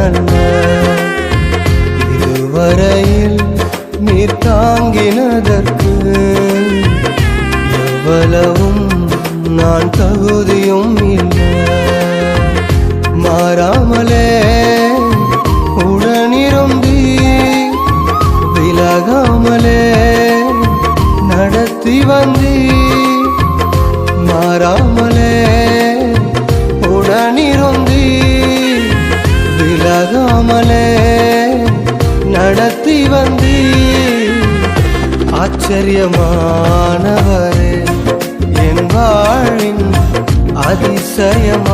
பாத்திரனல்ல இதுவரையில் நீர் தாங்கினதற்கு எவ்வளவும் நான் தகுதியும் ஆச்சரியமானவரே என் வாழின் அதிசயமானவரே.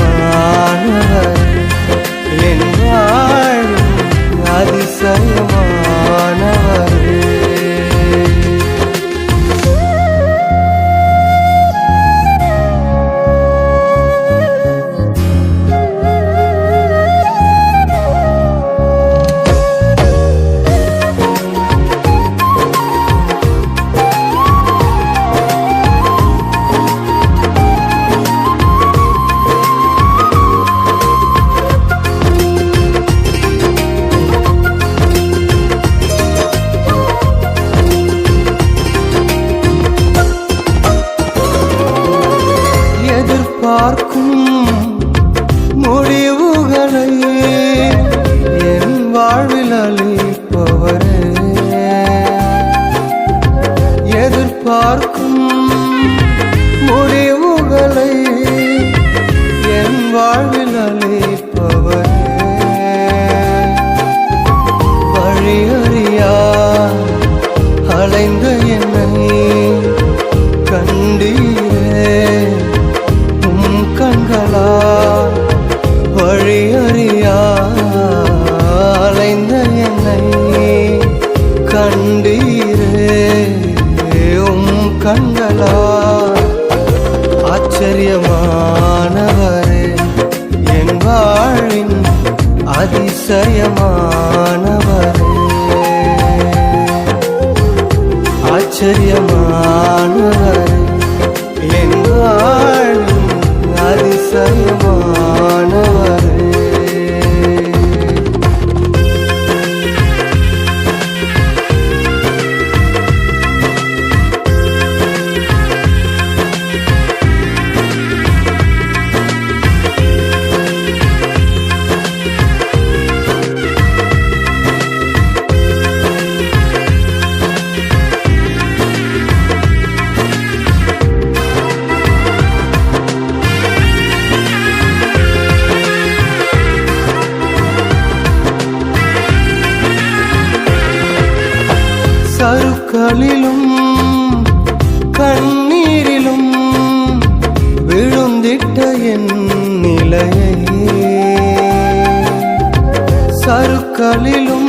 ஆச்சரியமானவரே என் வாழின் அதிசயமான என் வாழ்வில் அளிப்பவரே வழியறியா அலைந்த என்னை கண்டீரே நிலையை சருக்களிலும்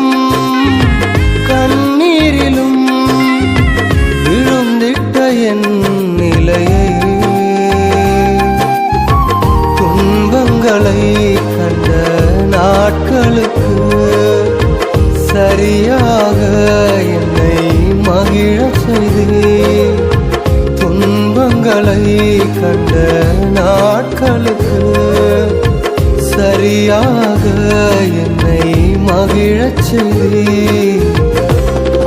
மகிழ்ச்சியாக என்னை மகிழச் செய்தே.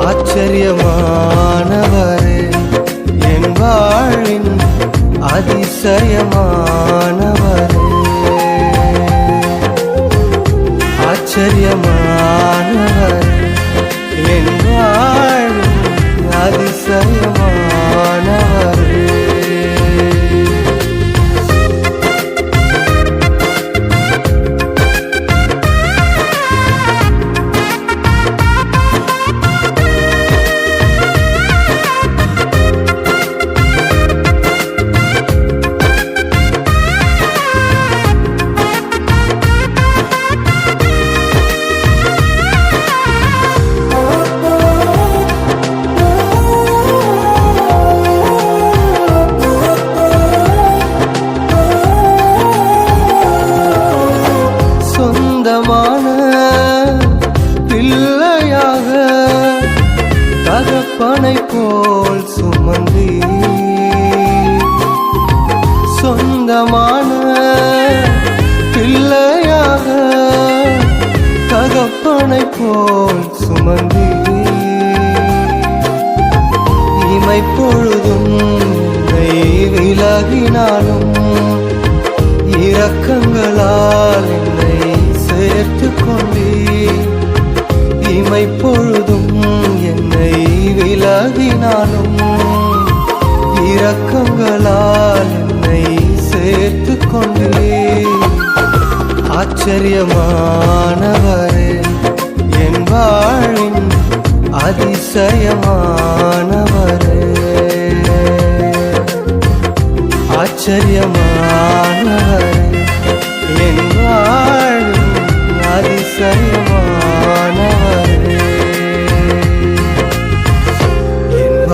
ஆச்சரியமானவரே என் வாழின் அதிசயமானவரே. ஆச்சரியமானவரே தகப்பனை போல் சுமந்து. சொந்தமான பிள்ளையாக தகப்பனை போல் சுமந்து. இமை பொழுதும் விலகினாலும் இரக்கங்களால் என்னை சேர்த்து கொண்டே. இமை பொழுதும் நானும் இரக்கங்களால் என்னை சேர்த்து கொண்டே ஆச்சரியமானவரே என் வாழின் அதிசயமானவரே. ஆச்சரியமானவரே என் வாழும் அதிசயமான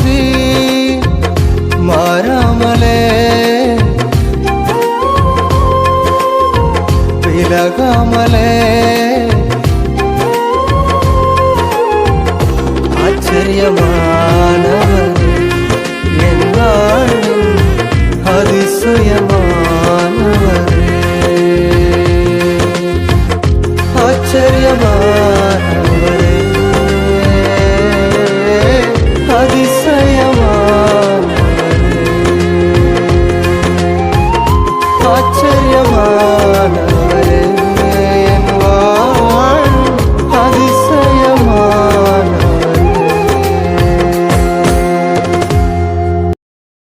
తండ్రి మారామలే. పిలగామలే. ఆశ్చర్యమానవలే